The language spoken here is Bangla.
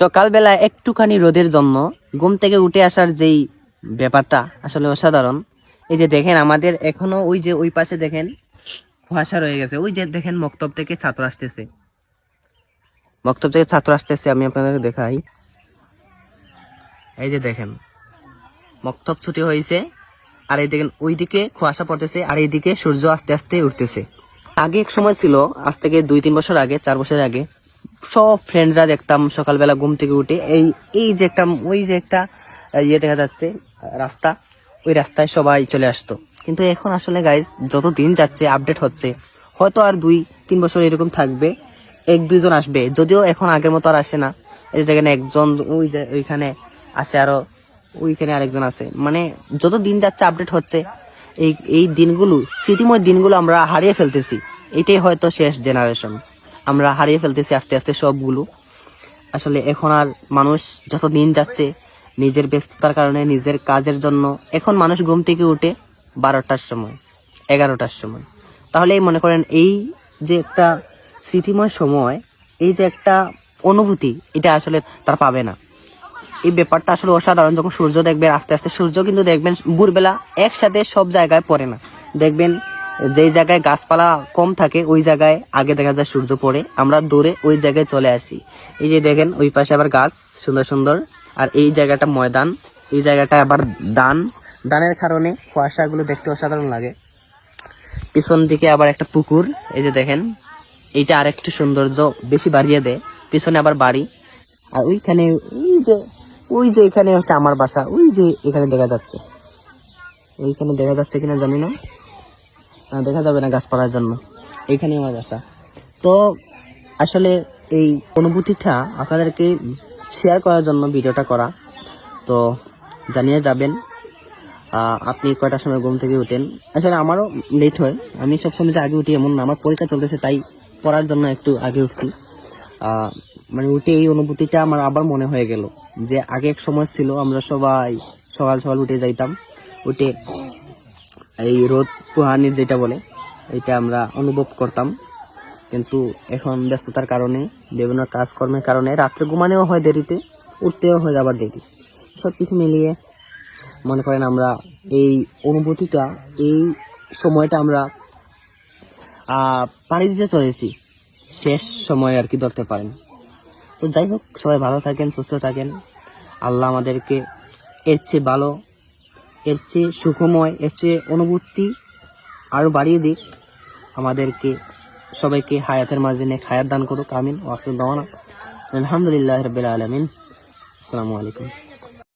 সকালবেলা একটুখানি রোদের জন্য ঘুম থেকে উঠে আসার যেই ব্যাপারটা আসলে অসাধারণ। এই যে দেখেন আমাদের এখনও ওই যে ওই পাশে দেখেন কুয়াশা রয়ে গেছে। ওই যে দেখেন মক্তব থেকে ছাত্র আসতেছে। মক্তব থেকে ছাত্র আসতেছে, আমি আপনাদের দেখাই। এই যে দেখেন, মক্তব ছুটি হয়েছে আর এই দেখেন ওইদিকে কুয়াশা পড়তেছে আর এইদিকে সূর্য আস্তে আস্তে উঠতেছে। আগে এক সময় ছিল, আজ থেকে দুই তিন বছর আগে, চার বছর আগে সব ফ্রেন্ডরা দেখতাম সকালবেলা ঘুম থেকে উঠে। এই এই যে একটা, ওই যে একটা ইয়ে দেখা যাচ্ছে, রাস্তা, ওই রাস্তায় সবাই চলে আসতো। কিন্তু এখন আসলে গাইজ যত দিন যাচ্ছে আপডেট হচ্ছে, হয়তো আর দুই, তিন বছর এরকম থাকবে, এক, দুইজন আসবে। যদিও এখন আগের মতো আর আসে না। এই যে দেখেন একজন, ওই যে ওইখানে আছে আরও, ওইখানে আরেকজন আছে মানে যত দিন যাচ্ছে আপডেট হচ্ছে, এই এই দিনগুলো, স্মৃতিময় দিনগুলো আমরা হারিয়ে ফেলতেছি। এটাই হয়তো শেষ জেনারেশন আমরা হারিয়ে ফেলতেছি আস্তে আস্তে সবগুলো। আসলে এখন আর মানুষ যত দিন যাচ্ছে নিজের ব্যস্ততার কারণে, নিজের কাজের জন্য, এখন মানুষ ঘুম থেকে উঠে বারোটার সময়, এগারোটার সময়। তাহলে মনে করেন এই যে একটা স্মৃতিময় সময়, এই যে একটা অনুভূতি, এটা আসলে তারা পাবে না। এই ব্যাপারটা আসলে অসাধারণ, যখন সূর্য দেখবেন, আস্তে আস্তে সূর্য কিন্তু দেখবেন ভোরবেলা একসাথে সব জায়গায় পড়ে না। দেখবেন যেই জায়গায় গাছপালা কম থাকে, ওই জায়গায় আগে দেখা যায় সূর্য পড়ে। আমরা দৌড়ে ওই জায়গায় চলে আসি। এই যে দেখেন, ওই পাশে আবার গাছ, সুন্দর সুন্দর। আর এই জায়গাটা ময়দান, এই জায়গাটা আবার দান। দানের কারণে কুয়াশাগুলো দেখতে অসাধারণ লাগে। পিছন দিকে আবার একটা পুকুর, এই যে দেখেন, এইটা আর একটু সৌন্দর্য বেশি বাড়িয়ে দেয়। পিছনে আবার বাড়ি। আর ওইখানে ওই যে ওই যে এখানে হচ্ছে আমার বাসা, ওই যে এখানে দেখা যাচ্ছে। ওইখানে দেখা যাচ্ছে কিনা জানি না। দেখা যাবে না গাছপালার জন্য। এইখানে আমার বাসা তো আসলে এই অনুভূতিটা আপনাদেরকে শেয়ার করার জন্য ভিডিওটা করা। তো জানিয়ে যাবেন আপনি কয়টার সময় ঘুম থেকে উঠেন। আসলে আমারও লেট হয়। আমি সবসময় যে আগে উঠি এমন না। আমার পরীক্ষা চলতেছে, তাই পড়ার জন্য একটু আগে উঠছি। মানে উঠে এই অনুভূতিটা আমার আবার মনে হয়ে গেল যে আগে এক সময় ছিল, আমরা সবাই সকাল সকাল উঠে যাইতাম। উঠে এই রোদ পোহানির যেটা বলে, এটা আমরা অনুভব করতাম। কিন্তু এখন ব্যস্ততার কারণে, বিভিন্ন কাজকর্মের কারণে রাত্রে ঘুমানেও হয় দেরিতে, উঠতেও হয় আবার দেরি। সব কিছু মিলিয়ে মনে করেন আমরা এই অনুভূতিটা, এই সময়টা আমরা পাড়ি দিতে চলেছি। শেষ সময় আর কি ধরতে পারেন। তো যাই হোক, সবাই ভালো থাকেন, সুস্থ থাকেন। আল্লাহ আমাদেরকে এর চেয়ে ভালো এর চেয়ে সুখময়, এর চেয়ে অনুভূতি আরও বাড়িয়ে দিক। আমাদেরকে, সবাইকে হায়াতের মাঝে নিয়ে হায়াত দান করুক, আমিন। ওয়াকিল দাওয়ানা। আলহামদুলিল্লাহ রবিল আলমিন। আসসালামু আলাইকুম।